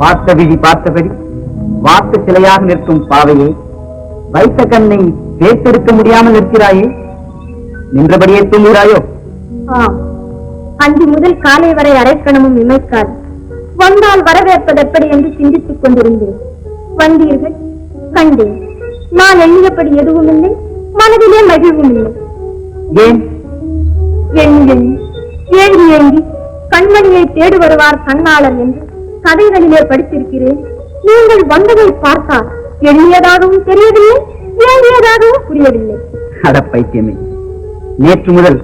பார்த்த விழி பார்த்தபடி வாக்கு சிலையாக நிற்கும் பாவையை வைத்த கண்ணை சேர்த்தெடுக்க முடியாமல் நிற்கிறாயே நின்றபடியே தூங்குகிறாயோ அன்று முதல் காலை வரை அரைக்கணமும் இமைக்காது. வந்தால் வரவேற்பது எப்படி என்று சிந்தித்துக் கொண்டிருந்தேன். வந்தீர்கள் கண்டேன். நான் எண்ணியபடி எதுவும் இல்லை மனதிலே மகிழ்வும் இல்லை ஏன்? எண்ணி ஏங்கி ஏங்கி கண்மணியை தேடி வருவார் கண்ணாளர் என்று கதைகளிலே படித்திருக்கிறேன். நீங்கள் வந்ததை பார்த்தால் எண்ணியதாகவும் தெரியவில்லை ஏங்கியதாகவும் புரியவில்லை. அட பைத்தியமே நேற்று முதல்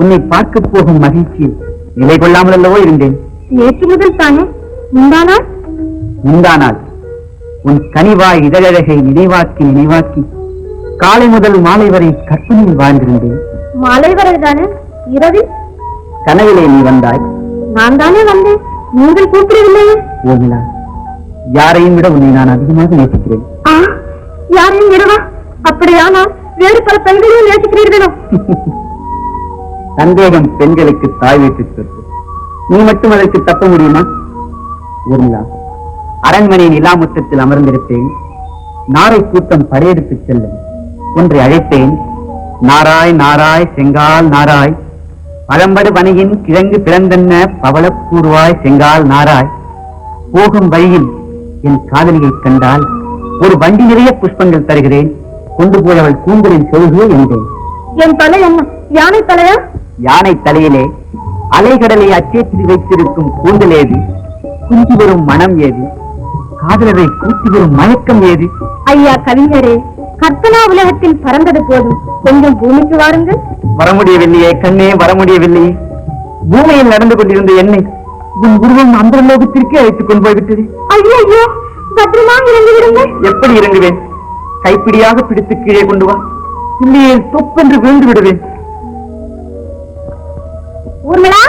உன்னை பார்க்க போகும் மகிழ்ச்சியில் நிலை கொள்ளாமல் அல்லவோ இருந்தேன். நேற்று முதல் தானே? முந்தானால் முந்தானால் உன் கனிவாய் இதழழகை நினைவாக்கி நினைவாக்கி காலை முதல் மாலை வரை கற்பனையில் வாழ்ந்திருந்தேன். மாலை வரை தானே? இரவில்? கனவிலே நீ வந்தாய். நான் தானே வந்தேன். நீங்கள் கூப்பிடவில்லையே ஓமிலா யாரையும் விட உன்னை நான் அதிகமாக நேசிக்கிறேன். ஆ யாரையும் விடவா? அப்படியானால் வேறு பல பெண்களையும் நேசிக்கிறீர்களோ? சந்தேகம் பெண்களுக்கு தாய் வீட்டு சொத்து நீ மட்டும் அதற்கு தப்ப முடியுமா? ஊர்மிளா அரண்மனை நிலாமுற்றத்தில் அமர்ந்திருப்பேன். நாரை கூட்டம் படையெடுத்து செல்லும். ஒன்றை அழைத்தேன் நாராய் நாராய் செங்கால் நாராய். பழம்படு பணியின் கிழங்கு பிறந்தென்ன பவளக்கூறுவாய் செங்கால் நாராய்? போகும் வழியில் என் காதலியைக் கண்டால் ஒரு வண்டி நிறைய புஷ்பங்கள் தருகிறேன். கொண்டு போய் அவள் கூந்தலின் சொருகு என்றேன் என் தலை என்ன? யானை தலையா? யானை தலையிலே அலைகடலை அச்சேற்றி வைத்திருக்கும் கூந்தல் ஏது? குஞ்சி வரும் மனம் ஏது? காதலரை கூட்டி வரும் மயக்கம் ஏது? ஐயா கவிஞரே கற்பனா உலகத்தில் பறந்தது போதும். கொஞ்சம் பூமிக்கு வாருங்கள். வர முடியவில்லையே கண்ணே வர முடியவில்லையே பூமியில் நடந்து கொண்டிருந்த என்னை உன் உருவம் அந்த லோகத்திற்கே அழைத்துக் கொண்டு போய்விட்டது. ஐயோ ஐயோ பத்திரமா இறங்கி விடுங்கள். எப்படி இறங்குவேன்? கைப்பிடியாக பிடித்து கீழே கொண்டு வா. இல்லையே தொப்பென்று விழுந்து விடுவேன். ஊர்மிளா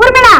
ஊர்மிளா.